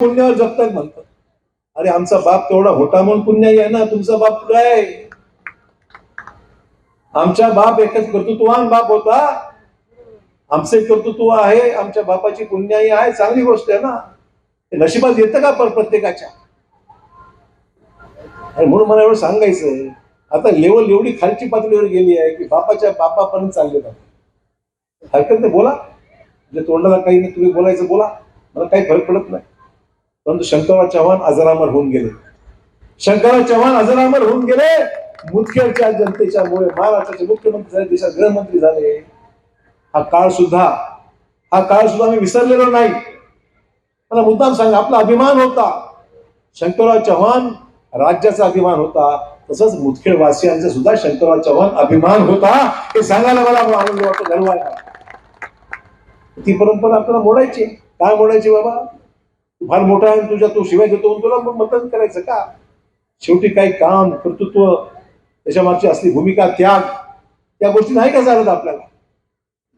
पुण्यावर जगतात म्हणतात. अरे आमचा बाप तेवढा होता म्हणून पुण्याई आहे ना तुमचा बाप काय आमच्या बाप एकच कर्तृत्ववान बाप होता. आमचे कर्तृत्व आहे आमच्या बापाची पुण्याही आहे चांगली गोष्ट आहे ना. ते नशिबात येतं का पर प्रत्येकाच्या? आणि म्हणून मला एवढं सांगायचंय. आता लेवल एवढी खालची पातळीवर गेली आहे की बापाच्या बापापर्यंत चालले जाते. हरकत नाही बोला. म्हणजे तोंडाला काही नाही तुम्ही बोलायचं बोला. मला काही फरक पडत नाही. परंतु शंकरराव चव्हाण अजरामर होऊन गेले. शंकरराव चव्हाण अजरामर होऊन गेले. मुदखेडच्या जनतेच्या मुळे महाराष्ट्राचे मुख्यमंत्री झाले देशात गृहमंत्री झाले. हा काळ सुद्धा हा काळ सुद्धा आम्ही विसरलेलो नाही. मला मुद्दाम सांगा आपला अभिमान होता. शंकरराव चव्हाण राज्याचा अभिमान होता. तसंच मुदखेडवासियांचा सुद्धा शंकरराव चव्हाण अभिमान होता. हे सांगायला मला आनंद वाटतो गर्व आहे ती परंपरा आपल्याला मोडायची काय मोडायची बाबा? फार मोठा आहे तुझ्या तो शिवाय देतो तुला मग मतदान करायचं का? शेवटी काही काम कर्तृत्व त्याच्या मागची असली भूमिका त्याग त्या गोष्टी नाही का चालत आपल्याला?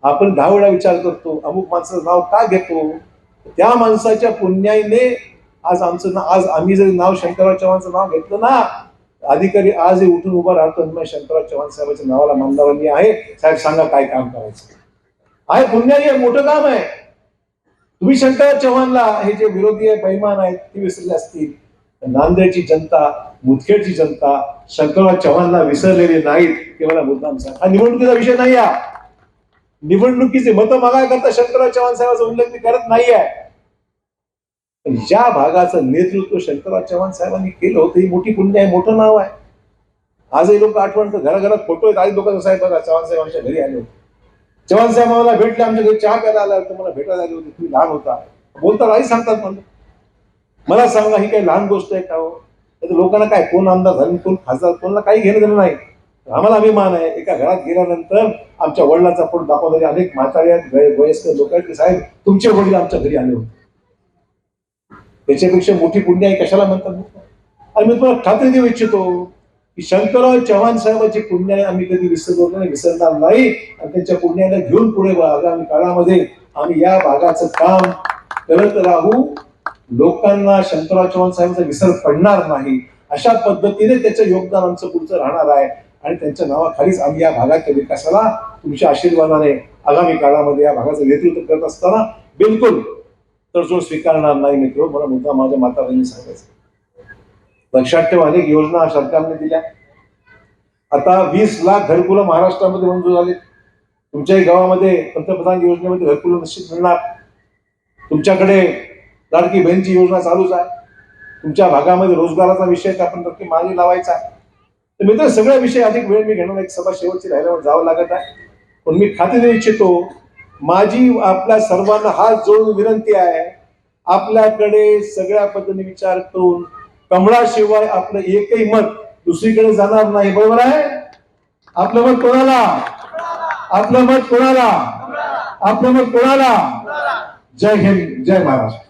आपण दहा वेळा विचार करतो अमुक माणसाचं नाव का घेतो? त्या माणसाच्या पुण्याईने आज आमचं ना आज आम्ही जर नाव शंकरराव चव्हाणचं नाव घेतलं ना अधिकारी आज उठून उभा राहतो आणि शंकरराव चव्हाण साहेबांच्या नावाला मानणारा आहे. साहेब सांगा काय काम करायचं? आहे पुण्याई आहे मोठं काम आहे. तुम्ही शंकर चव्हाणला हे जे विरोधी आहे बैमान आहेत ते विसरले असतील. नांदेडची जनता मुदखेडची जनता शंकरराव चव्हाणला विसरलेली नाहीत ते मला मुद्दाम सांग. हा निवडणुकीचा विषय नाही आहे निवडणुकीचे मतं मागायकरता शंकरराव चव्हाण साहेबांचा उल्लेख मी करत नाही आहे पण ज्या भागाचं नेतृत्व शंकरराव चव्हाण साहेबांनी केलं होतं ही मोठी पुण्य आहे मोठं नाव आहे. आजही लोक आठवण तर घराघरात फोटो आहेत. आज लोकांचा साहेब बघा चव्हाण साहेबांच्या घरी आले होते. चव्हाण साहेब मला भेटले आमच्या घरी चहा प्यायला आला तर मला भेटायला आले होते. तुम्ही लहान होता. बोलता आई सांगतात मला मला सांगा ही काही लहान गोष्ट आहे का हो? लोकांना काय कोण आमदार झाले कोण खासदार कोणाला काही घेणं देणं नाही. आम्हाला अभिमान आहे. एका घरात गेल्यानंतर आमच्या वडिलांचा फोटो दाखवणारे अनेक म्हातारे आहेत वयस्क वयस्कर लोक आहेत की साहेब तुमचे वडील आमच्या घरी आले होते. त्याच्यापेक्षा मोठी पुण्य आहे कशाला म्हणतात? आणि मी तुम्हाला खात्री देऊ इच्छितो. की शंकरराव चव्हाण साहेबांची पुण्य आम्ही कधी विसरलो नाही विसरणार नाही. आणि त्यांच्या पुण्याला घेऊन पुढे आगामी काळामध्ये आम्ही या भागाचं काम करत राहू. लोकांना शंकरराव चव्हाण साहेबांचा विसर पडणार नाही. अशा पद्धतीने त्याचं योगदान आमचं पुढचं राहणार आहे. आणि त्यांच्या नावाखालीच आम्ही या भागाच्या विकासाला तुमच्या आशीर्वादाने आगामी काळामध्ये या भागाचं नेतृत्व करत असताना बिलकुल तडजोड स्वीकारणार नाही मित्र. मला मुद्दा माझ्या मातारांनी सांगायचं लक्षात ठेवा अनेक योजना सरकारने दिल्या. आता वीस लाख घरकुलं महाराष्ट्रामध्ये मंजूर झाले. तुमच्याही गावामध्ये पंतप्रधान योजनेमध्ये घरकुलं निश्चित मिळणार. तुमच्याकडे लाडकी बहीणची योजना चालूच आहे. तुमच्या भागामध्ये रोजगाराचा विषय तर आपण नक्की मागे लावायचा आहे. तर मित्र सगळ्या विषय अधिक वेळ मी घेणार एक सभा शेवटची राहिल्यावर जावं लागत आहे. पण मी खात्री देऊ इच्छितो माझी आपल्या सर्वांना हात जोडून विनंती आहे. आपल्याकडे सगळ्या पद्धतीने विचार करून कमळाशिवाय आपलं एकही मत दुसरीकडे जाणार नाही बरोबर आहे? आपलं मत कोणाला? आपलं मत कोणाला? आपलं मत कोणाला? जय हिंद जय महाराष्ट्र.